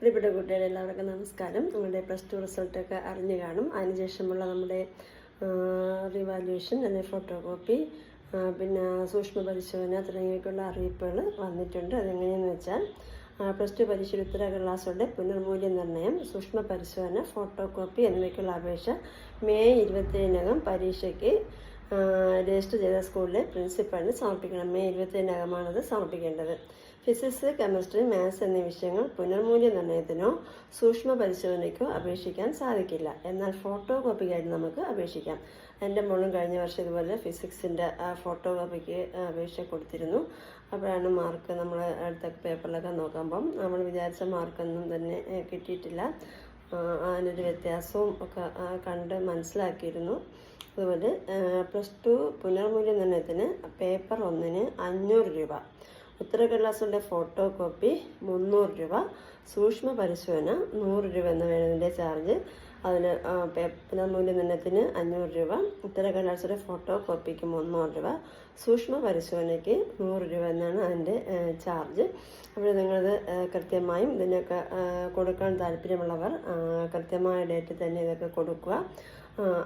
പ്രിയപ്പെട്ട കുട്ടികളെ എല്ലാവർക്കും നമസ്കാരം. നമ്മുടെ പ്ലസ് ടു റിസൾട്ടൊക്കെ അറിഞ്ഞു കാണും. അതിനുശേഷമുള്ള നമ്മുടെ റിവാലുവേഷൻ അല്ലെങ്കിൽ ഫോട്ടോ കോപ്പി പിന്നെ സൂക്ഷ്മ പരിശോധന തുടങ്ങിയൊക്കെയുള്ള അറിയിപ്പുകൾ വന്നിട്ടുണ്ട്. അതെങ്ങനെയെന്ന് വെച്ചാൽ പ്ലസ് ടു പരീക്ഷയിൽ ഉത്തര ക്ലാസ്സുകളുടെ പുനർമൂല്യനിർണയം സൂക്ഷ്മ പരിശോധന ഫോട്ടോ കോപ്പി എന്നിവയ്ക്കുള്ള അപേക്ഷ മെയ് ഇരുപത്തേഴിനകം പരീക്ഷയ്ക്ക് രജിസ്റ്റർ ചെയ്ത സ്കൂളിലെ പ്രിൻസിപ്പളിന് സമർപ്പിക്കണം. മെയ് അത് സമർപ്പിക്കേണ്ടത്. ഫിസിക്സ് കെമിസ്ട്രി മാത്സ് എന്നീ വിഷയങ്ങൾ പുനർമൂല്യനിർണയത്തിനോ സൂക്ഷ്മ പരിശോധനയ്ക്കോ അപേക്ഷിക്കാൻ സാധിക്കില്ല. എന്നാൽ ഫോട്ടോ കോപ്പിക്കായിട്ട് നമുക്ക് അപേക്ഷിക്കാം. എന്റെ മോളും കഴിഞ്ഞ വർഷം ഇതുപോലെ ഫിസിക്സിന്റെ ഫോട്ടോ കോപ്പിക്ക് അപേക്ഷ കൊടുത്തിരുന്നു. അപ്പോഴാണ് മാർക്ക് നമ്മൾ അടുത്ത പേപ്പറിലൊക്കെ നോക്കുമ്പം നമ്മൾ വിചാരിച്ച മാർക്കൊന്നും തന്നെ കിട്ടിയിട്ടില്ല. അതിനൊരു വ്യത്യാസവും ഒക്കെ കണ്ട് മനസ്സിലാക്കിയിരുന്നു. അതുപോലെ പ്ലസ് ടു പുനർമൂല്യനിർണയത്തിന് പേപ്പർ ഒന്നിന് അഞ്ഞൂറ് രൂപ. ഉത്തരക്കടലാസിന്റെ ഫോട്ടോ കോപ്പി മുന്നൂറ് രൂപ. സൂക്ഷ്മ പരിശോധന നൂറ് രൂപ എന്ന വേണതിന്റെ ചാർജ് അതിന് പുനർമൂല്യനിർണയത്തിന് അഞ്ഞൂറ് രൂപ. ഉത്തരക്കടലാസിന്റെ ഫോട്ടോ കോപ്പിക്ക് മുന്നൂറ് രൂപ. സൂക്ഷ്മ പരിശോധനയ്ക്ക് നൂറ് രൂപ എന്നാണ് അതിന്റെ ചാർജ് അപ്പോൾ നിങ്ങളത് കൃത്യമായും ഇതിനൊക്കെ കൊടുക്കാൻ താല്പര്യമുള്ളവർ കൃത്യമായ ഡേറ്റിൽ തന്നെ ഇതൊക്കെ കൊടുക്കുക.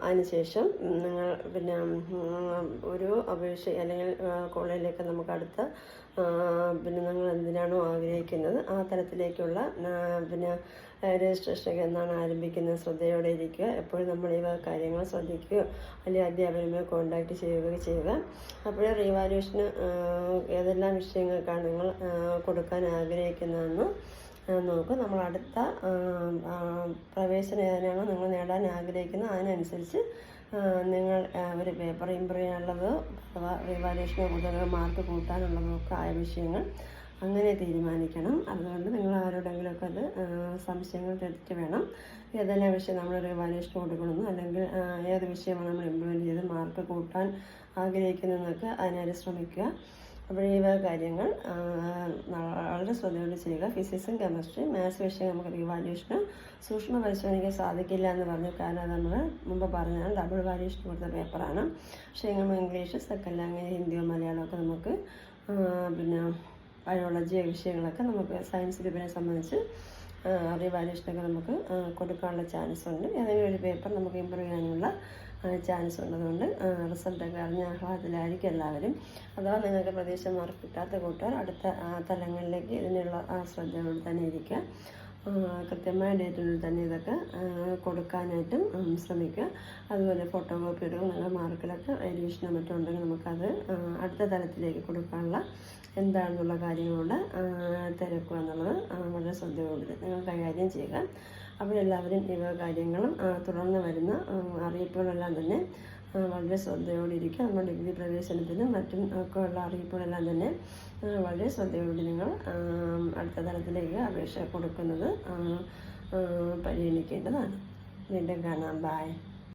അതിനുശേഷം നിങ്ങൾ പിന്നെ ഒരു അപേക്ഷ അല്ലെങ്കിൽ കോളേജിലേക്ക് നമുക്ക് അടുത്ത പിന്നെ നിങ്ങൾ എന്തിനാണോ ആഗ്രഹിക്കുന്നത് ആ തരത്തിലേക്കുള്ള പിന്നെ രജിസ്ട്രേഷനൊക്കെ എന്നാണ് ആരംഭിക്കുന്നത്. ശ്രദ്ധയോടെ ഇരിക്കുക. എപ്പോഴും നമ്മൾ ഈ കാര്യങ്ങൾ ശ്രദ്ധിക്കുകയോ അല്ലെങ്കിൽ അധ്യാപകരുമായി കോൺടാക്ട് ചെയ്യുകയോ ചെയ്യുക. അപ്പോഴേ റീവാലുവേഷന് ഏതെല്ലാം വിഷയങ്ങൾക്കാണ് നിങ്ങൾ കൊടുക്കാൻ ആഗ്രഹിക്കുന്നതെന്ന് ആ, നോക്കുക നമ്മൾ അടുത്ത പ്രവേശന ഏതിനാണോ നിങ്ങൾ നേടാൻ ആഗ്രഹിക്കുന്നത് അതിനനുസരിച്ച് നിങ്ങൾ ഒരു പേപ്പർ ഇമ്പ്രൂവ് ചെയ്യാനുള്ളതോ അഥവാ റിവാലുവേഷനോ കൂടുതലോ മാർക്ക് കൂട്ടാനുള്ളതോ ഒക്കെ ആയ വിഷയങ്ങൾ അങ്ങനെ തീരുമാനിക്കണം. അതുകൊണ്ട് നിങ്ങൾ ആരോടെങ്കിലുമൊക്കെ അത് സംശയങ്ങൾ തെറ്റിച്ച് വേണം. ഏതെല്ലാം വിഷയം നമ്മൾ റിവാലുവേഷൻ കൊടുക്കണമെന്നോ അല്ലെങ്കിൽ ഏത് വിഷയമാണ് നമ്മൾ ഇമ്പ്രൂവ് ചെയ്ത് മാർക്ക് കൂട്ടാൻ ആഗ്രഹിക്കുന്നതെന്നൊക്കെ അതിനായി ശ്രമിക്കുക. അപ്പോൾ ഈ വക കാര്യങ്ങൾ വളരെ ശ്രദ്ധയോടെ ചെയ്യുക. ഫിസിക്സും കെമിസ്ട്രി മാത്സ് വിഷയം നമുക്ക് റിവാല്യൂഷന് സൂക്ഷ്മ പരിശോധനയ്ക്ക് സാധിക്കില്ല എന്ന് പറഞ്ഞു കാരണം നമ്മൾ മുമ്പ് പറഞ്ഞാൽ ഡബിൾ വാല്യൂഷൻ കൊടുത്ത പേപ്പറാണ് പക്ഷേ നമ്മൾ ഇംഗ്ലീഷ് സെക്കൻഡ് ലാംഗ്വേജ് ഹിന്ദിയോ മലയാളമോ ഒക്കെ നമുക്ക് പിന്നെ ബയോളജി വിഷയങ്ങളൊക്കെ നമുക്ക് സയൻസ് ഗ്രൂപ്പിനെ സംബന്ധിച്ച് റിവാല്യൂഷനൊക്കെ നമുക്ക് ആ, കൊടുക്കാനുള്ള ചാൻസ് ഉണ്ട്. ഏതെങ്കിലും ഒരു പേപ്പർ നമുക്ക് ഇമ്പ്രൂവ് ചെയ്യാനുള്ള ചാൻസ് ഉള്ളതുകൊണ്ട് റിസൾട്ടൊക്കെ അറിഞ്ഞ ആഹ്ലാദത്തിലായിരിക്കും എല്ലാവരും. അഥവാ നിങ്ങൾക്ക് പ്രതീക്ഷ മാർക്ക് കിട്ടാത്ത കൂട്ടുകാർ അടുത്ത തലങ്ങളിലേക്ക് ഇതിനുള്ള ശ്രദ്ധയോടെ തന്നെ ഇരിക്കുക. കൃത്യമായ ഡേറ്റിനുള്ളിൽ തന്നെ ഇതൊക്കെ കൊടുക്കാനായിട്ടും ശ്രമിക്കുക. അതുപോലെ ഫോട്ടോ കോപ്പി നല്ല മാർക്കിലൊക്കെ വേരിയേഷനോ മറ്റോ ഉണ്ടെങ്കിൽ നമുക്കത് അടുത്ത തലത്തിലേക്ക് കൊടുക്കാനുള്ള എന്താണെന്നുള്ള കാര്യങ്ങളോട് തിരക്കുക എന്നുള്ളത് വളരെ ശ്രദ്ധയോടെ നിങ്ങൾ കൈകാര്യം ചെയ്യുക. അപ്പോൾ എല്ലാവരും ഇവ കാര്യങ്ങളും തുടർന്ന് വരുന്ന അറിയിപ്പുകളെല്ലാം തന്നെ വളരെ ശ്രദ്ധയോടെ ഇരിക്കുക നമ്മുടെ ഡിഗ്രി പ്രവേശനത്തിനും മറ്റും ഒക്കെ ഉള്ള അറിയിപ്പുകളെല്ലാം തന്നെ വളരെ ശ്രദ്ധയോടെ നിങ്ങൾ അടുത്ത തലത്തിലേക്ക് അപേക്ഷ കൊടുക്കുന്നത് പരിഗണിക്കേണ്ടതാണ്. വീണ്ടും കാണാം. ബായ്